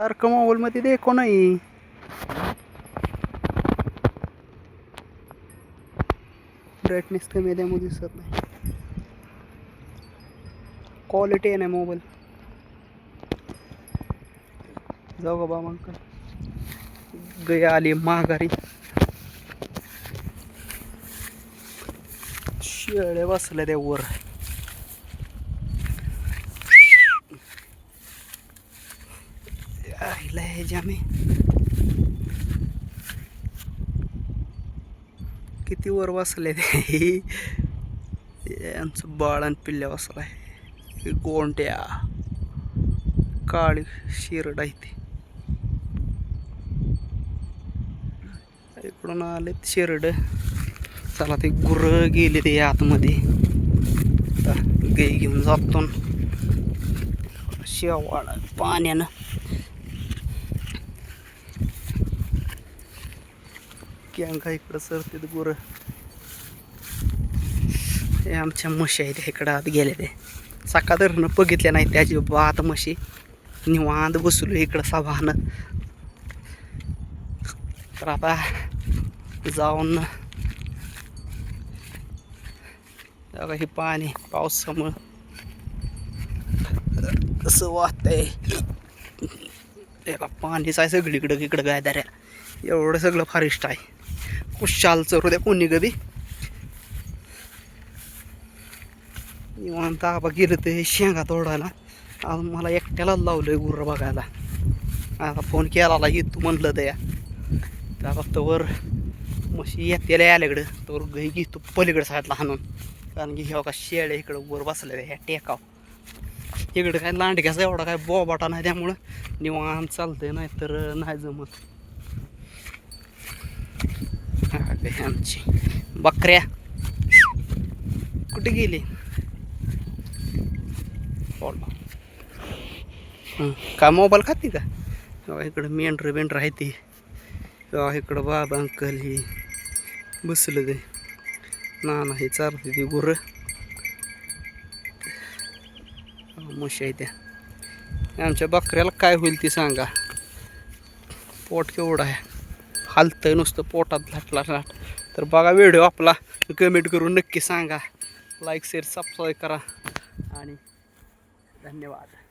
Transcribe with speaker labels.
Speaker 1: सारखं मोबाईलमध्ये देखो नाही. ब्राईटनेस कमी आहे त्यामुळे दिसत नाही. क्वालिटी आहे ना मोबाईल. जाऊ का बाबा अंकल. गया आली माघारी. शेळ्या बसल्या त्या वर. आईला हे जामे. किती वर बसले ते. यांचं बाळ आणि पिल्ल्या बसलाय आहे. गोंड्या. काळी शिरड आहे ते. इकडून आलेत शिरड. चला ते गुरं गेले ते आतमध्ये. आता गाई घेऊन जातो. न. शेवाळ पाण्यानं. कॅंका इकडं सरतेत गुरं. हे आमच्या म्हशी आहेत इकडं आत गेले ते सकाळ धरणं बघितल्या नाही त्याची बात म्हशी. निवांत बसलो इकडं सभानं. तर आता जाऊन हे पाणी पावसामुळं. कसं वाहतंय त्याला पाणीच आहे सगळीकडं इकडं गायदाऱ्या एवढं सगळं फॉरेस्ट आहे. खुशाल चरू द्या कोणी कधी? निवांत आबा गेलं ते शेंगा तोडायला. आज मला एकट्यालाच लावलंय गुर्र बघायला. आता फोन केला येतो म्हणलं त्या. त्या फक्त वर म्हशी येत्याला आल्याकडं. तर गाई घेतो पलीकडे साईडला हाणून. कारण की ह्या का शेळ्या इकडं वर बसल्या ह्या टेकाव. इकडं काय लांडग्याचा एवढा काय बोबाटा नाही त्यामुळं. निवांत चालतंय नाही तर नाही जमत. आहे आमची बकऱ्या. कुठे गेली? का काय मोबाईल खाते का? इकडं मेंढर बेंढर आहे ती. तेव्हा इकडं बाबा अंकल हे बसलं ते. ना ना हे चालते ती गुरं. म्हशी आहे त्या. आमच्या बकऱ्याला काय होईल ती सांगा. पोट केवढं आहे. हालतं नुसतं पोटात लाटला लाट तर बघा व्हिडिओ आपला. कमेंट करून नक्की सांगा. लाईक शेअर सबस्क्राईब करा. आणि धन्यवाद.